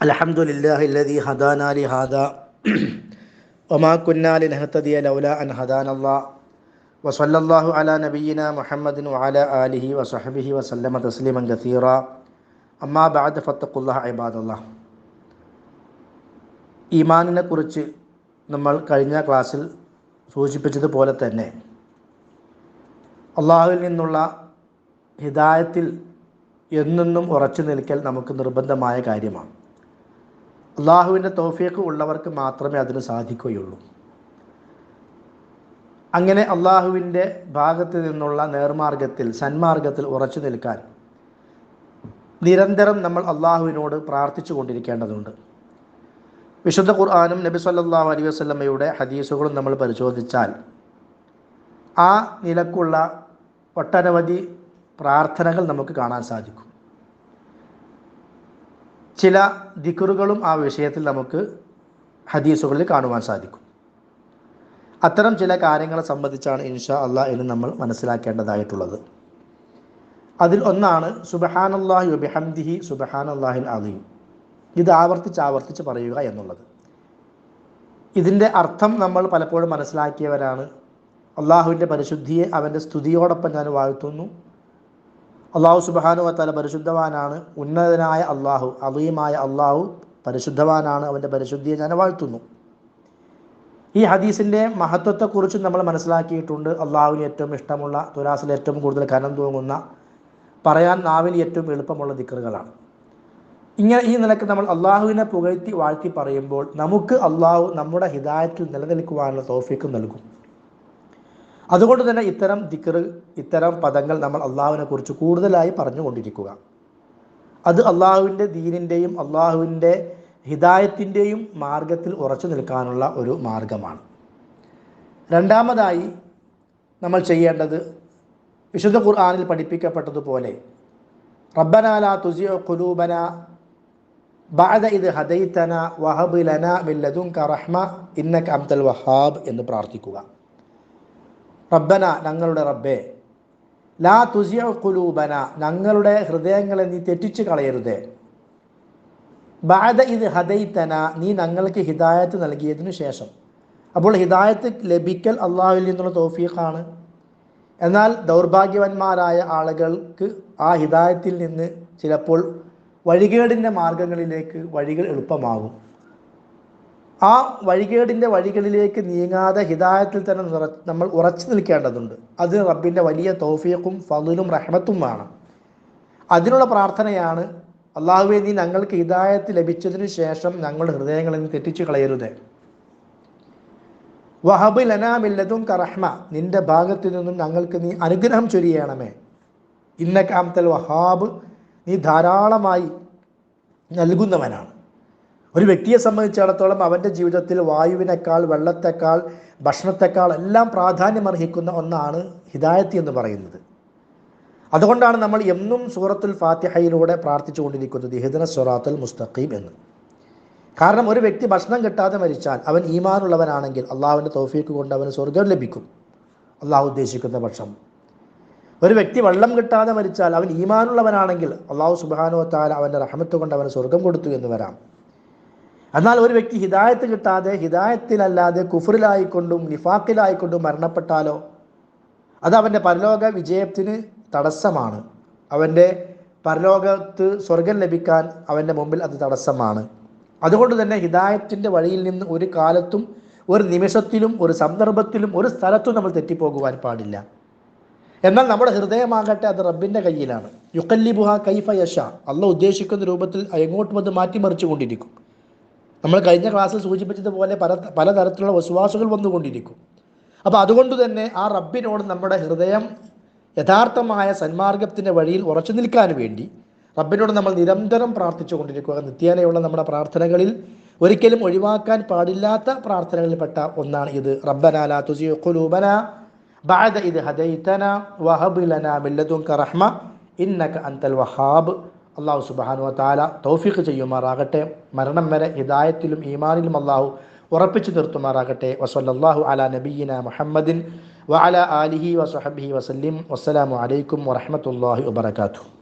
الحمد لله الذي هدانا لهذا وما كنا لنهتدي لولا أن هدانا الله وصلى الله على نبينا محمد وعلى آله وصحبه وسلم تسليما كثيرا أما بعد فاتقوا الله عباد الله ഈമാനിനെ കുറിച്ച് നമ്മൾ കഴിഞ്ഞ ക്ലാസ്സിൽ സൂചിപ്പിച്ചതുപോലെ തന്നെ അള്ളാഹുവിൽ നിന്നുള്ള ഹിദായത്തിൽ എന്നെന്നും ഉറച്ചു നിൽക്കൽ നമുക്ക് നിർബന്ധമായ കാര്യമാണ് അള്ളാഹുവിന്റെ തോഫിയൊക്കെ ഉള്ളവർക്ക് മാത്രമേ അതിന് സാധിക്കുകയുള്ളൂ. അങ്ങനെ അള്ളാഹുവിന്റെ ഭാഗത്ത് നിന്നുള്ള നേർമാർഗത്തിൽ സന്മാർഗത്തിൽ ഉറച്ചു നിൽക്കാൻ നിരന്തരം നമ്മൾ അള്ളാഹുവിനോട് പ്രാർത്ഥിച്ചു കൊണ്ടിരിക്കേണ്ടതുണ്ട്. വിശുദ്ധ ഖുർആാനും നബി സല്ലാഹു അലൈഹി വസ്ലമയുടെ ഹദീസുകളും നമ്മൾ പരിശോധിച്ചാൽ ആ നിലക്കുള്ള ഒട്ടനവധി പ്രാർത്ഥനകൾ നമുക്ക് കാണാൻ സാധിക്കും. ചില ദിക്കറുകളും ആ വിഷയത്തിൽ നമുക്ക് ഹദീസുകളിൽ കാണുവാൻ സാധിക്കും. അത്തരം ചില കാര്യങ്ങളെ സംബന്ധിച്ചാണ് ഇൻഷാ അള്ളാഹ് എന്ന് നമ്മൾ മനസ്സിലാക്കേണ്ടതായിട്ടുള്ളത്. അതിൽ ഒന്നാണ് സുബഹാനല്ലാഹി വബിഹംദിഹി സുബഹാനല്ലാഹിൽ അലീം ഇത് ആവർത്തിച്ച് ആവർത്തിച്ച് പറയുക എന്നുള്ളത്. ഇതിന്റെ അർത്ഥം നമ്മൾ പലപ്പോഴും മനസ്സിലാക്കിയവരാണ്. അള്ളാഹുവിന്റെ പരിശുദ്ധിയെ അവന്റെ സ്തുതിയോടൊപ്പം ഞാൻ വാഴ്ത്തുന്നു. അള്ളാഹു സുബാനു വത്താല പരിശുദ്ധവാനാണ് ഉന്നതനായ അള്ളാഹു അലീമായ അള്ളാഹു പരിശുദ്ധവാനാണ് അവന്റെ പരിശുദ്ധിയെ ഞാൻ വാഴ്ത്തുന്നു. ഈ ഹദീസിന്റെ മഹത്വത്തെക്കുറിച്ച് നമ്മൾ മനസ്സിലാക്കിയിട്ടുണ്ട്. അള്ളാഹുവിന് ഏറ്റവും ഇഷ്ടമുള്ള തുലാസിൽ ഏറ്റവും കൂടുതൽ കനം തൂങ്ങുന്ന പറയാൻ നാവിന് ഏറ്റവും എളുപ്പമുള്ള ദിക്കറുകളാണ് ഇങ്ങനെ ഈ നിലയ്ക്ക് നമ്മൾ അള്ളാഹുവിനെ പുകഴ്ത്തി വാഴ്ത്തി പറയുമ്പോൾ നമുക്ക് അള്ളാഹു നമ്മുടെ ഹിദായത്തിൽ നിലനിൽക്കുവാനുള്ള തോഫിക്കും നൽകും. അതുകൊണ്ട് തന്നെ ഇത്തരം ദിക്കറ് ഇത്തരം പദങ്ങൾ നമ്മൾ അള്ളാഹുവിനെ കുറിച്ച് കൂടുതലായി പറഞ്ഞുകൊണ്ടിരിക്കുക. അത് അള്ളാഹുവിന്റെ ദീനിന്റെയും അള്ളാഹുവിന്റെ ഹിദായത്തിന്റെയും മാർഗത്തിൽ ഉറച്ചു നിൽക്കാനുള്ള ഒരു മാർഗമാണ് രണ്ടാമതായി നമ്മൾ ചെയ്യേണ്ടത് വിശുദ്ധ ഖുർആാനിൽ പഠിപ്പിക്കപ്പെട്ടതുപോലെ റബ്ബനാല തുസിയോ ഖുലൂബന ബാദ ഇത് ഹദൈത്തന വഹബ് ലന മില്ലതും കറഹ്മ ഇന്നക അബ്ദൽ വഹാബ് എന്ന് പ്രാർത്ഥിക്കുക. റബ്ബന ഞങ്ങളുടെ റബ്ബേ. ലാ തുസിയ കുലൂബന ഞങ്ങളുടെ ഹൃദയങ്ങളെ നീ തെറ്റിച്ച് കളയരുതേ. ബാദ ഇത് ഹദൈത്തന നീ ഞങ്ങൾക്ക് ഹിദായത്ത് നൽകിയതിനു ശേഷം. അപ്പോൾ ഹിദായത്ത് ലഭിക്കൽ അള്ളാഹുവിൽ നിന്നുള്ള തോഫീഖാണ്. എന്നാൽ ദൗർഭാഗ്യവന്മാരായ ആളുകൾക്ക് ആ ഹിദായത്തിൽ നിന്ന് ചിലപ്പോൾ വഴികേടിന്റെ മാർഗങ്ങളിലേക്ക് വഴികൾ എളുപ്പമാകും. ആ വഴികേടിന്റെ വഴികളിലേക്ക് നീങ്ങാതെ ഹിതായത്തിൽ തന്നെ നമ്മൾ ഉറച്ചു നിൽക്കേണ്ടതുണ്ട്. അത് റബ്ബിന്റെ വലിയ തൗഫീഖും ഫതിലും റഹ്മത്തും വേണം അതിനുള്ള പ്രാർത്ഥനയാണ് അള്ളാഹുവെ നീ ഞങ്ങൾക്ക് ഹിതായത്ത് ലഭിച്ചതിന് ശേഷം ഞങ്ങളുടെ ഹൃദയങ്ങളിൽ നിന്ന് തെറ്റിച്ചു കളയരുത്. വഹബ് ലനാമില്ലതും കറഹ്മ നിന്റെ ഭാഗത്തു നിന്നും ഞങ്ങൾക്ക് നീ അനുഗ്രഹം ചൊരിയണമേ. ഇന്ന കാമത്തൽ വഹാബ് നീ ധാരാളമായി നൽകുന്നവനാണ്. ഒരു വ്യക്തിയെ സംബന്ധിച്ചിടത്തോളം അവന്റെ ജീവിതത്തിൽ വായുവിനേക്കാൾ വെള്ളത്തെക്കാൾ ഭക്ഷണത്തെക്കാൾ എല്ലാം പ്രാധാന്യമർഹിക്കുന്ന ഒന്നാണ് ഹിദായത്തി എന്ന് പറയുന്നത്. അതുകൊണ്ടാണ് നമ്മൾ എന്നും സൂറത്തുൽ ഫാത്തിഹയിലൂടെ പ്രാർത്ഥിച്ചു കൊണ്ടിരിക്കുന്നത് ഹിദന സൊറാത്തുൽ മുസ്തഖീം എന്ന്. കാരണം ഒരു വ്യക്തി ഭക്ഷണം കിട്ടാതെ മരിച്ചാൽ അവൻ ഈമാനുള്ളവനാണെങ്കിൽ അള്ളാഹുവിന്റെ തോഫീക്ക് കൊണ്ട് അവന് സ്വർഗം ലഭിക്കും. അള്ളാഹു ഉദ്ദേശിക്കുന്ന പക്ഷം ഒരു വ്യക്തി വെള്ളം കിട്ടാതെ മരിച്ചാൽ അവൻ ഈമാനുള്ളവനാണെങ്കിൽ അള്ളാഹു സുബാനോ താല അവന്റെ റഹമത്ത് കൊണ്ട് അവന് സ്വർഗം കൊടുത്തു എന്ന് വരാം. എന്നാൽ ഒരു വ്യക്തി ഹിദായത്ത് കിട്ടാതെ ഹിദായത്തിലല്ലാതെ കുഫറിലായിക്കൊണ്ടും നിഫാക്കിലായിക്കൊണ്ടും മരണപ്പെട്ടാലോ? അത് അവന്റെ പരലോക വിജയത്തിന് തടസ്സമാണ്. അവന്റെ പരലോകത്ത് സ്വർഗം ലഭിക്കാൻ അവന്റെ മുമ്പിൽ അത് തടസ്സമാണ്. അതുകൊണ്ട് തന്നെ ഹിദായത്തിന്റെ വഴിയിൽ നിന്ന് ഒരു കാലത്തും ഒരു നിമിഷത്തിലും ഒരു സന്ദർഭത്തിലും ഒരു സ്ഥലത്തും നമ്മൾ തെറ്റിപ്പോകുവാൻ പാടില്ല. എന്നാൽ നമ്മുടെ ഹൃദയമാകട്ടെ അത് റബ്ബിന്റെ കയ്യിലാണ്. യുക്കല്ലിബുഹ കൈഫ യഷ അല്ല ഉദ്ദേശിക്കുന്ന രൂപത്തിൽ എങ്ങോട്ടും അത് മാറ്റിമറിച്ചു കൊണ്ടിരിക്കും നമ്മൾ കഴിഞ്ഞ ക്ലാസ്സിൽ സൂചിപ്പിച്ചതുപോലെ പല പലതരത്തിലുള്ള വിശ്വാസങ്ങൾ വന്നുകൊണ്ടിരിക്കും. അപ്പോൾ അതുകൊണ്ട് തന്നെ ആ റബ്ബിനോട് നമ്മുടെ ഹൃദയം യഥാർത്ഥമായ സന്മാർഗത്തിന്റെ വഴിയിൽ ഉറച്ചു നിൽക്കാൻ വേണ്ടി റബ്ബിനോട് നമ്മൾ നിരന്തരം പ്രാർത്ഥിച്ചു കൊണ്ടിരിക്കുക നിത്യേനയുള്ള നമ്മുടെ പ്രാർത്ഥനകളിൽ ഒരിക്കലും ഒഴിവാക്കാൻ പാടില്ലാത്ത പ്രാർത്ഥനകളിൽപ്പെട്ട ഒന്നാണ് ഇത്. റബ്ബനാല ബാദ ഇത് ഹദൈതന വഹബ് ലന മില്ലതുക റഹ്മ ഇന്നക അന്തൽ വഹാബ്. അള്ളാഹു സുബാനു താല തൗഫീഖ് ചെയ്യുമാറാകട്ടെ. മരണം വരെ ഹിദായത്തിലും ഈമാനിലും അള്ളാഹു ഉറപ്പിച്ചു നിർത്തുമാറാകട്ടെ. വസല്ലാഹു അല നബീന മുഹമ്മദിൻ വഅല ആലിഹി വസഹബിഹി വസല്ലിം. വസ്സലാമു അലൈക്കും വറഹമത്തല്ലാഹി വബർക്കാത്തു